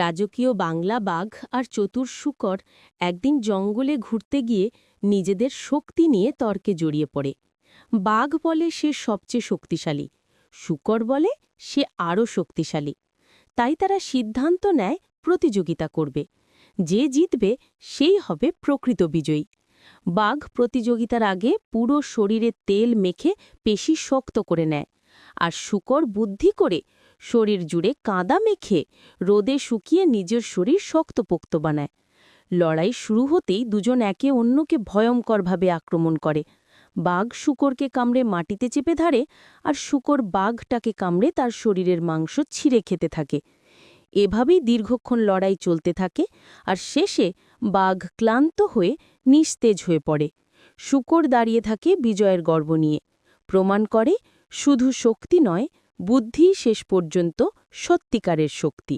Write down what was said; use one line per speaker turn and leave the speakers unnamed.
রাজকীয় বাংলা বাঘ আর চতুর শুকর একদিন জঙ্গলে ঘুরতে গিয়ে নিজেদের শক্তি নিয়ে তর্কে জড়িয়ে পড়ে। বাঘ বলে সে সবচেয়ে শক্তিশালী, শুকর বলে সে আরও শক্তিশালী। তাই তারা সিদ্ধান্ত নেয় প্রতিযোগিতা করবে। যে জিতবে সেই হবে প্রকৃত বিজয়ী। বাঘ প্রতিযোগিতার আগে পুরো শরীরে তেল মেখে পেশি শক্ত করে নেয়, আর শুকর বুদ্ধি করে শরীর জুড়ে কাদা মেখে রোদে শুকিয়ে নিজের শরীর শক্তপোক্ত বানায়। লড়াই শুরু হতেই দুজন একে অন্যকে ভয়ঙ্করভাবে আক্রমণ করে। বাঘ শুকরকে কামড়ে মাটিতে চেপে ধরে আর শুকর বাঘটাকে কামড়ে তার শরীরের মাংস ছিঁড়ে খেতে থাকে। এভাবেই দীর্ঘক্ষণ লড়াই চলতে থাকে আর শেষে বাঘ ক্লান্ত হয়ে নিস্তেজ হয়ে পড়ে। শুকর দাঁড়িয়ে থাকে বিজয়ের গর্ব নিয়ে। প্রমাণ করে, শুধু শক্তি নয় বুদ্ধি শেষ পর্যন্ত সত্যিকারের শক্তি।